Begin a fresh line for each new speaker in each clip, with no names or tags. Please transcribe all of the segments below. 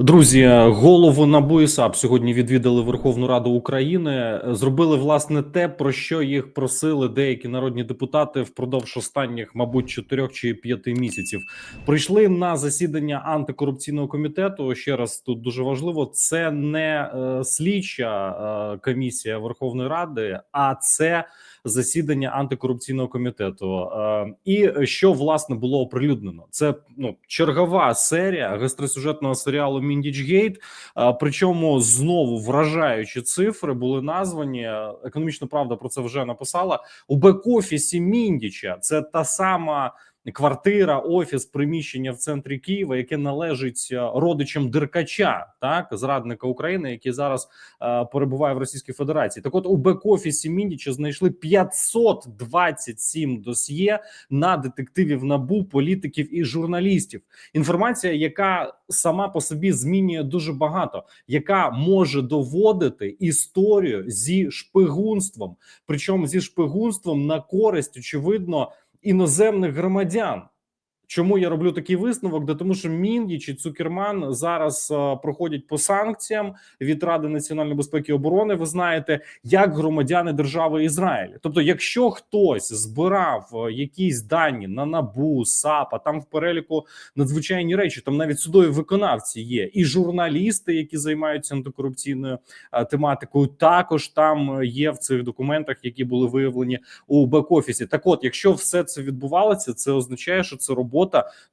Друзі, голову НАБУ і САП сьогодні відвідали Верховну Раду України. Зробили власне те, про що їх просили деякі народні депутати впродовж останніх, мабуть, чотирьох чи п'яти місяців. Прийшли на засідання антикорупційного комітету. Ще раз тут дуже важливо: це не е, слідча е, комісія Верховної Ради, а це засідання антикорупційного комітету. Е, і що власне було оприлюднено? Це ну чергова серія гастросюжетного серіалу Міндічгейт. Е, Причому знову вражаючі цифри були названі. Економічна правда про це вже написала у бек-офісі Міндіча. Це та сама. Квартира, офіс, приміщення в центрі Києва, яке належить е, родичам Деркача, так зрадника України, який зараз е, перебуває в Російській Федерації. Так, от у бек-офісі Міндіча знайшли 527 досьє на детективів набу, політиків і журналістів. Інформація, яка сама по собі змінює дуже багато, яка може доводити історію зі шпигунством, причому зі шпигунством на користь, очевидно іноземних громадян. Чому я роблю такий висновок? Да тому, що Міндіч і Цукерман зараз е, проходять по санкціям від Ради національної безпеки і оборони. Ви знаєте, як громадяни держави Ізраїль. Тобто, якщо хтось збирав е, якісь дані на набу САП, а там в переліку надзвичайні речі, там навіть судові виконавці є, і журналісти, які займаються антикорупційною е, тематикою, також там є в цих документах, які були виявлені у бек-офісі. Так, от, якщо все це відбувалося, це означає, що це робота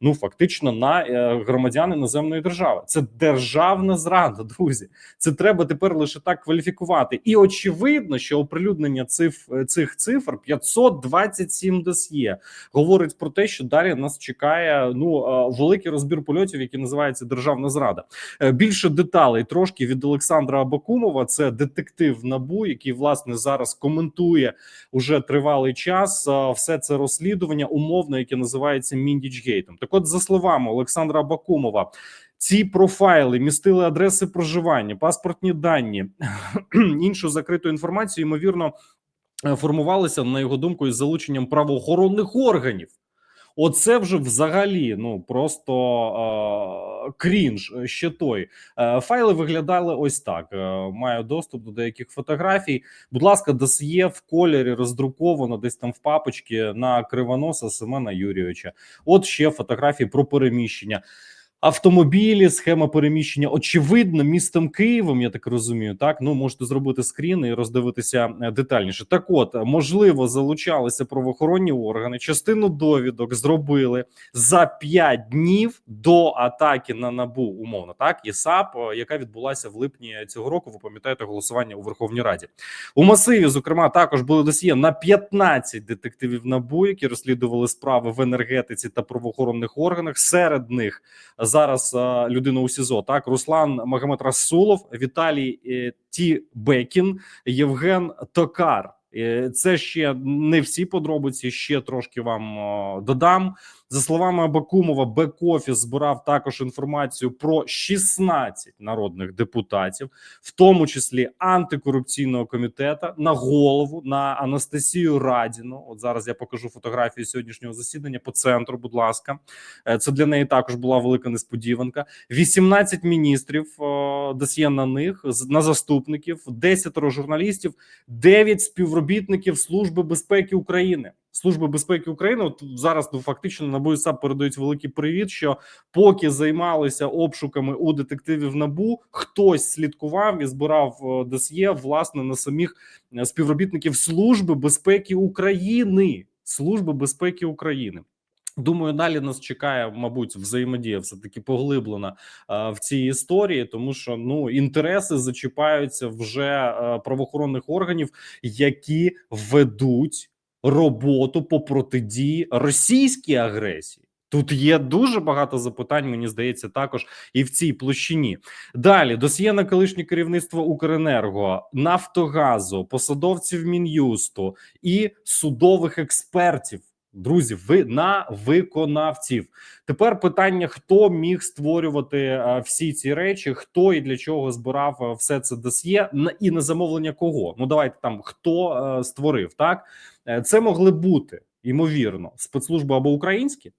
ну фактично на е, громадян іноземної держави. Це державна зрада, друзі. Це треба тепер лише так кваліфікувати. І очевидно, що оприлюднення циф цих цифр 527 досьє говорить про те, що далі нас чекає ну е, великий розбір польотів, який називається державна зрада. Е, Більше деталей трошки від Олександра Абакумова. Це детектив набу, який власне зараз коментує уже тривалий час. е, Все це розслідування умовно, яке називається Міндічгейтом. Так, от за словами Олександра Бакумова, Ці профайли містили адреси проживання, паспортні дані, іншу закриту інформацію, ймовірно, е, формувалися на його думку із залученням правоохоронних органів. Оце вже взагалі ну просто е, крінж ще той. Е, файли виглядали ось так. Е, маю доступ до деяких фотографій. Будь ласка, досьє в кольорі роздруковано десь там в папочці на кривоноса Семена Юрійовича. От ще фотографії про переміщення. Автомобілі, схема переміщення, очевидно, містом Києвом, я так розумію. Так ну можете зробити скрін і роздивитися е, детальніше. Так, от можливо, залучалися правоохоронні органи. Частину довідок зробили за 5 днів до атаки на набу, умовно так і САП, е, яка відбулася в липні цього року. Ви пам'ятаєте голосування у Верховній Раді у масиві. Зокрема, також були досьє на 15 детективів набу, які розслідували справи в енергетиці та правоохоронних органах. Серед них зараз е, людина у СІЗО. Так, Руслан Магомед Расулов, Віталій е, Тібекін, Євген Токар. Е, Це ще не всі подробиці. Ще трошки вам додам. За словами Абакумова, бек-офіс збирав також інформацію про 16 народних депутатів, в тому числі антикорупційного комітету, на голову на Анастасію Радіну. От зараз я покажу фотографію сьогоднішнього засідання по центру. Будь ласка, Е, це для неї також була велика несподіванка. 18 міністрів досьє на них на заступників, 10 журналістів, 9 співробітників Служби безпеки України. Служби безпеки України от зараз ну фактично НАБУ САП передають великий привіт. Що поки займалися обшуками у детективів НАБУ, хтось слідкував і збирав е, досьє власне на самих е, співробітників Служби безпеки України. Служби безпеки України. Думаю, далі нас чекає, мабуть, взаємодія все таки поглиблена е, в цій історії, тому що ну інтереси зачіпаються вже е, правоохоронних органів, які ведуть роботу по протидії російській агресії. Тут є дуже багато запитань. Мені здається, також і в цій площині. Далі досьє на колишнє керівництво Укренерго, Нафтогазу, посадовців Мін'юсту і судових експертів. Друзі, ви на виконавців. Тепер питання: хто міг створювати е, всі ці речі, хто і для чого збирав е, все це досьє, і на замовлення кого? Ну давайте там хто е, створив так. Це могли бути ймовірно спецслужби або українські,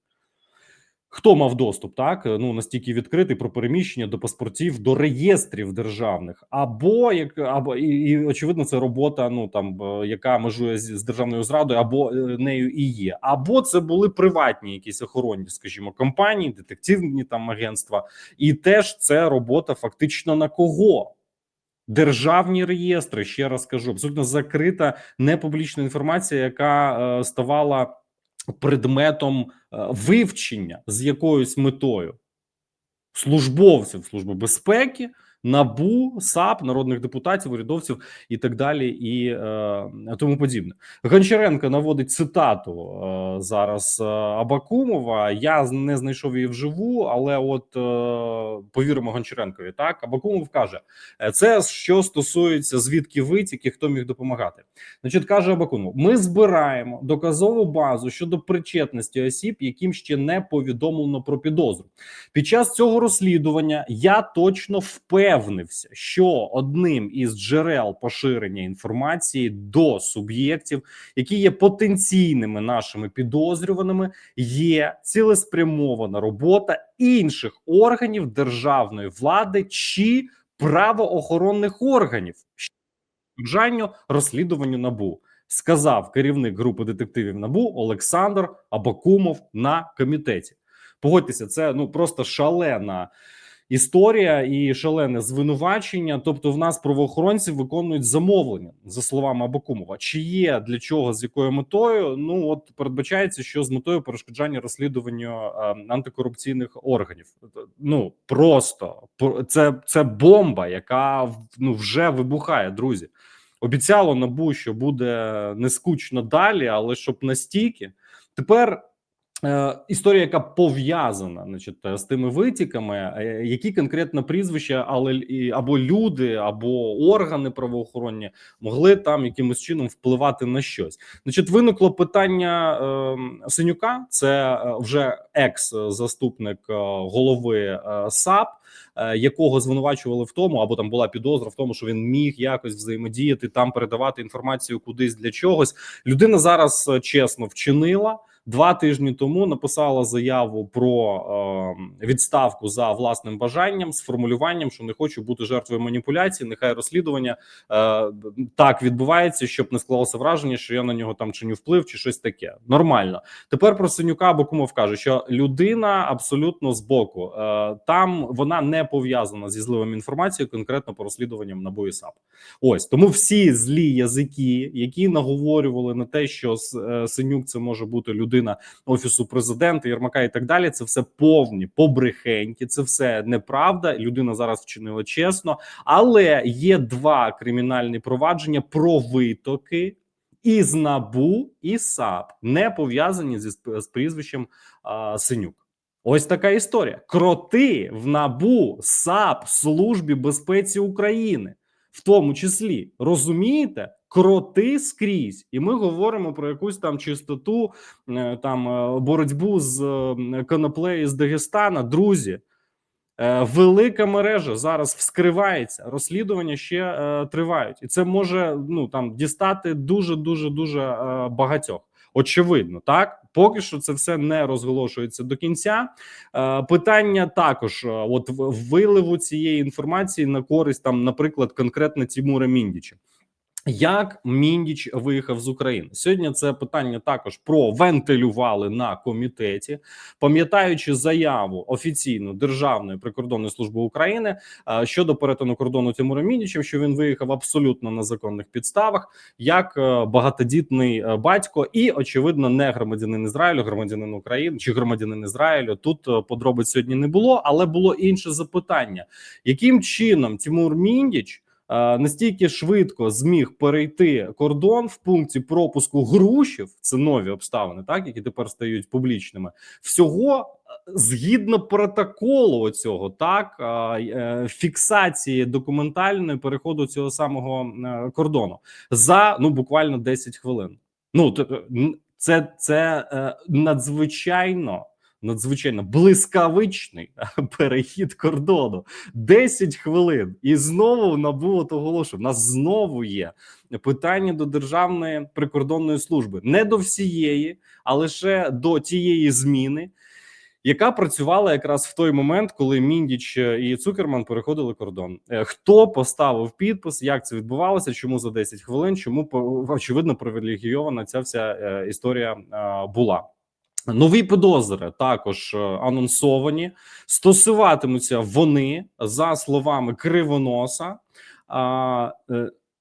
Хто мав доступ, так ну настільки відкритий про переміщення до паспортів до реєстрів державних, або як або і, і очевидно, це робота. Ну там е, яка межує з, з державною зрадою, або е, нею і є, або це були приватні якісь охоронні, скажімо, компанії, детективні там агентства, і теж це робота фактично на кого? Державні реєстри ще раз кажу, абсолютно закрита непублічна інформація, яка е, ставала предметом е, вивчення з якоюсь метою. Службовців служби безпеки, набу, САП, народних депутатів, урядовців і так далі, і е, тому подібне. Гончаренко наводить цитату е, зараз е, Абакумова. Я не знайшов її вживу, але от е, повіримо Гончаренкові. Так Абакумов каже: е, це що стосується звідки витіки, хто міг допомагати. Значить, каже Абакумов: ми збираємо доказову базу щодо причетності осіб, яким ще не повідомлено про підозру. Під час цього розслідування я точно впевнився, що одним із джерел поширення інформації до суб'єктів, які є потенційними нашими підозрюваними, є цілеспрямована робота інших органів державної влади чи правоохоронних органів бажанню розслідуванню набу. Сказав керівник групи детективів набу Олександр Абакумов на комітеті. Погодьтеся, це ну просто шалена історія і шалене звинувачення. Тобто, в нас правоохоронці виконують замовлення за словами Абакумова. Чи є для чого з якою метою? Ну от передбачається, що з метою перешкоджання розслідуванню е, антикорупційних органів. Ну просто про- це, це бомба, яка ну вже вибухає, друзі. Обіцяло набу, що буде не скучно далі, але щоб настільки тепер. Е, історія, яка пов'язана, значить, з тими витіками, е, які конкретно прізвища, але або люди, або органи правоохоронні могли там якимось чином впливати на щось. Значить, виникло питання е, Синюка, це е, вже екс-заступник голови САП, якого звинувачували в тому, або там була підозра в тому, що він міг якось взаємодіяти там, передавати інформацію кудись для чогось. Людина зараз чесно вчинила. Два тижні тому написала заяву про е, відставку за власним бажанням з формулюванням, що не хочу бути жертвою маніпуляцій. Нехай розслідування е, так відбувається, щоб не склалося враження, що я на нього там чиню вплив чи щось таке. Нормально. Тепер про Синюка Бакумов каже, що людина абсолютно збоку. Е, там вона не пов'язана зі зливом інформацією, конкретно по розслідуванням НАБУ і САП. Ось тому всі злі язики, які наговорювали на те, що е, Синюк це може бути людина офісу президента, Єрмака і так далі. Це все повні побрехеньки, це все неправда. Людина зараз вчинила чесно, але є два кримінальні провадження про витоки. Із набу і САП не пов'язані зі з прізвищем а, Синюк. Ось така історія. Кроти в набу САП службі безпеці України, в тому числі розумієте, кроти скрізь, і ми говоримо про якусь там чистоту, е, там е, боротьбу з е, коноплею з Дагестана. Друзі, велика мережа зараз вскривається. Розслідування ще тривають, і це може ну там дістати дуже дуже дуже багатьох. Очевидно, так поки що це все не розголошується до кінця. Е, питання також: е, от виливу цієї інформації на користь там, наприклад, конкретно Тімура Міндіча. Як Міндіч виїхав з України сьогодні? Це питання також провентилювали на комітеті, пам'ятаючи заяву офіційну Державної прикордонної служби України е, щодо перетину кордону Тимуром Міндічем, що він виїхав абсолютно на законних підставах, як е, багатодітний е, батько, і очевидно, не громадянин Ізраїлю, громадянин України чи громадянин Ізраїлю. Тут подробиць сьогодні не було, але було інше запитання: яким чином Тимур Міндіч настільки швидко зміг перейти кордон в пункті пропуску грушів, це нові обставини, так які тепер стають публічними, всього е, згідно протоколу цього, так е, е, фіксації документальної переходу цього самого е, кордону за ну буквально 10 хвилин. Ну це, це е, надзвичайно. Надзвичайно блискавичний перехід кордону 10 хвилин, і знову набуло того, що в нас знову є питання до державної прикордонної служби, не до всієї, а лише до тієї зміни, яка працювала якраз в той момент, коли Міндіч і Цукерман переходили кордон. Е, Хто поставив підпис? Як це відбувалося? Чому за 10 хвилин? Чому очевидно привілегійована ця вся е, історія е, була? Нові підозри також е, анонсовані. Стосуватимуться вони за словами Кривоноса.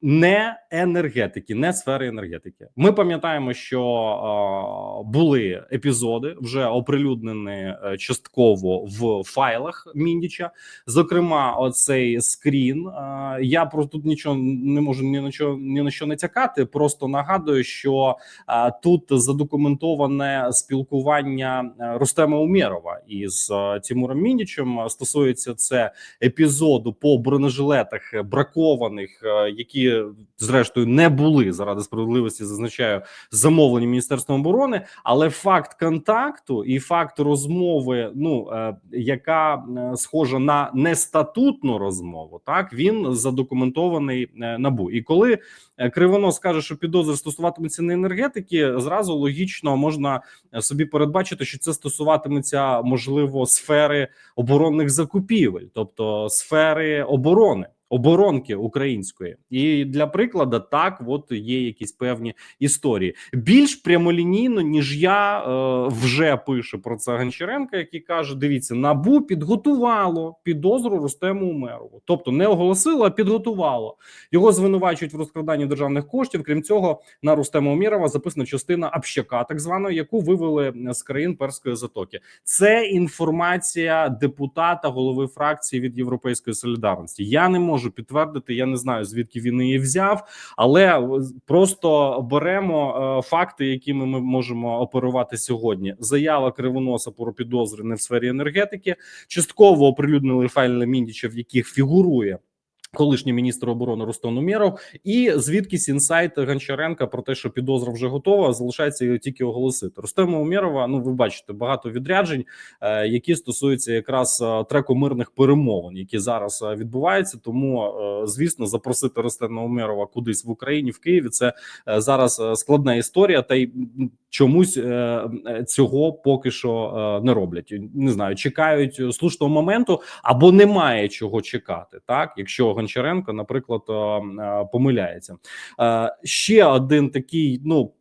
Е, не енергетики, не сфери енергетики. Ми пам'ятаємо, що а, були епізоди вже оприлюднені е, частково в файлах Міндіча. Зокрема, оцей скрін. А, я просто тут нічого не можу ні на що ні на що не тякати. Просто нагадую, що а, тут задокументоване спілкування е, Рустема Умєрова із е, Тимуром Міндічем. Стосується це епізоду по бронежилетах е, бракованих, е, зрештою не були заради справедливості, зазначаю замовлені міністерством оборони. Але факт контакту і факт розмови, ну е, яка е, схожа на нестатутну розмову, так він задокументований е, набу. І коли Кривонос каже, що підозри стосуватиметься не енергетики, зразу логічно можна собі передбачити, що це стосуватиметься можливо сфери оборонних закупівель, тобто сфери оборони. Оборонки української, і для прикладу, так от є якісь певні історії більш прямолінійно, ніж я е, вже пише про це Гончаренко, який каже: дивіться, набу підготувало підозру Рустему Умерову, тобто не оголосило, а підготувало його звинувачують в розкраданні державних коштів. Крім цього, на Рустема Умєрова записана частина общака, так званої, яку вивели з країн перської затоки. Це інформація депутата голови фракції від Європейської солідарності. Я не можу підтвердити, я не знаю звідки він її взяв, але просто беремо е, факти, якими ми можемо оперувати сьогодні. Заява кривоноса про підозри не в сфері енергетики. Частково оприлюднили файли Міндіча, в яких фігурує. Колишній міністр оборони Рустон Умєров і звідкись інсайт Гончаренка про те, що підозра вже готова, залишається його тільки оголосити. Рустема Умєрова, ну ви бачите багато відряджень, е, які стосуються якраз е, треку мирних перемовин, які зараз е, відбуваються. Тому звісно, запросити Рустема Умєрова кудись в Україні в Києві. Це зараз складна історія, та й чомусь е, е, цього поки що е, не роблять. Не знаю, чекають слушного моменту або немає чого чекати, так якщо Гончаренко, наприклад, помиляється. Ще один такий, ну.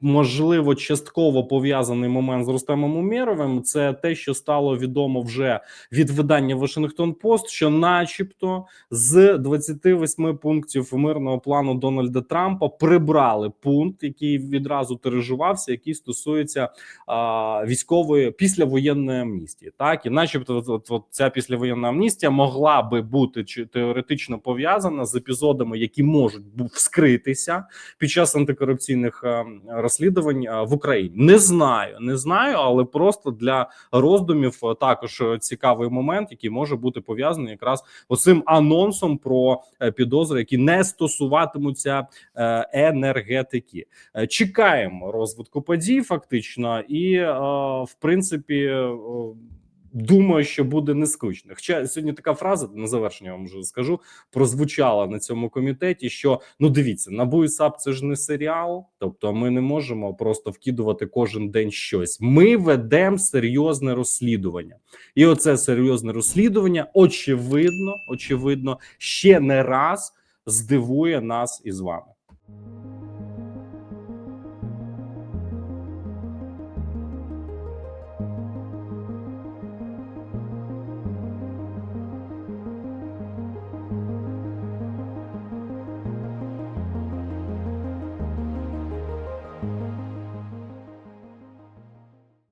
Можливо, частково пов'язаний момент з Рустемом Умєровим. Це те, що стало відомо вже від видання Вашингтон Пост, що, начебто, з 28 пунктів мирного плану Дональда Трампа прибрали пункт, який відразу тиражувався, який стосується а, військової післявоєнної амністії. Так і, начебто, от, от, от ця післявоєнна амністія могла би бути чи теоретично пов'язана з епізодами, які можуть вскритися під час антикорупційних е, розслідувань е, в Україні. Не знаю, не знаю, але просто для роздумів е, також е, цікавий момент, який може бути пов'язаний якраз оцим анонсом про підозри, які не стосуватимуться енергетики. Чекаємо розвитку подій, фактично, і в принципі. Думаю, що буде не скучно. Хоча сьогодні така фраза на завершення вам вже скажу прозвучала на цьому комітеті. Що ну дивіться, набу і САП це ж не серіал, тобто ми не можемо просто вкидувати кожен день щось. Ми ведемо серйозне розслідування, і оце серйозне розслідування, очевидно, очевидно, ще не раз здивує нас із вами.